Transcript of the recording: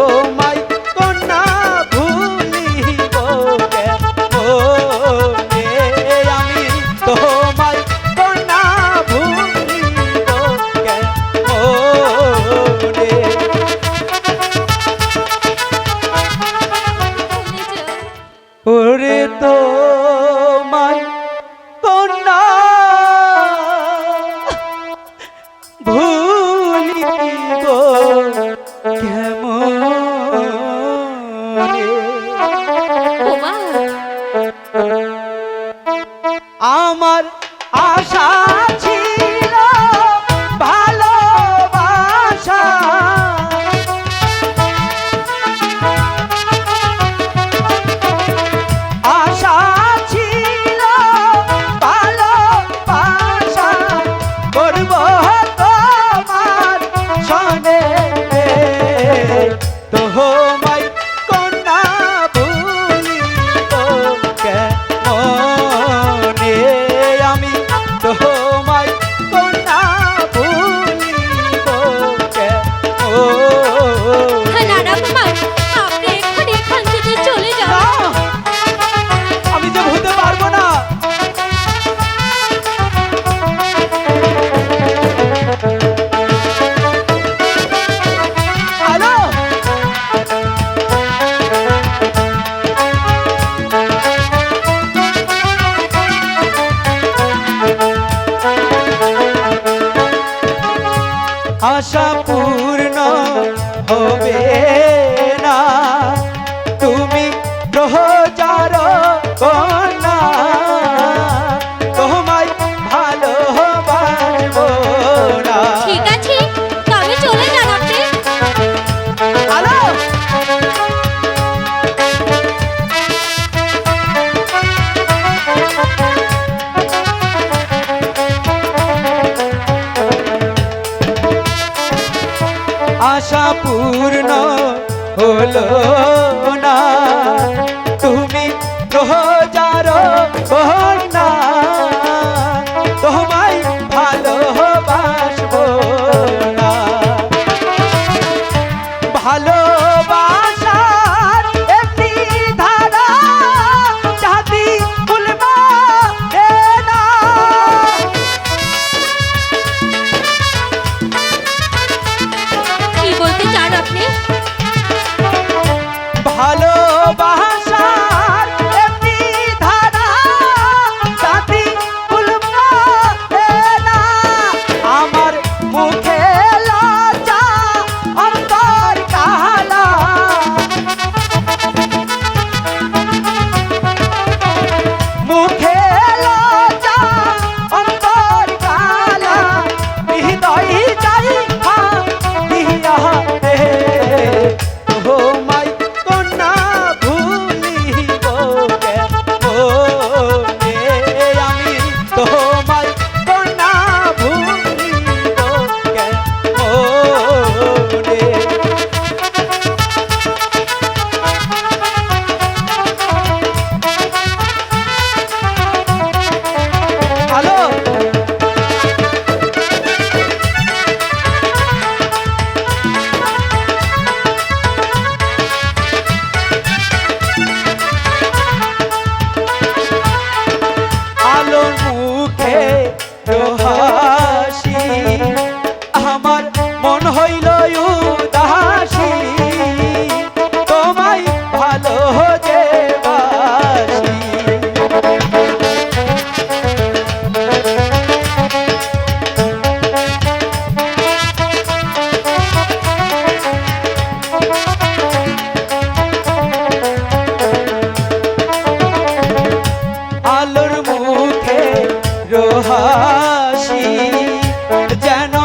দেখো যায় আশা পূর্ণ হবে না। তুমি গ্রহণ আশা পূর্ণ হলো না। তুমি রোজারো না হাসি যেন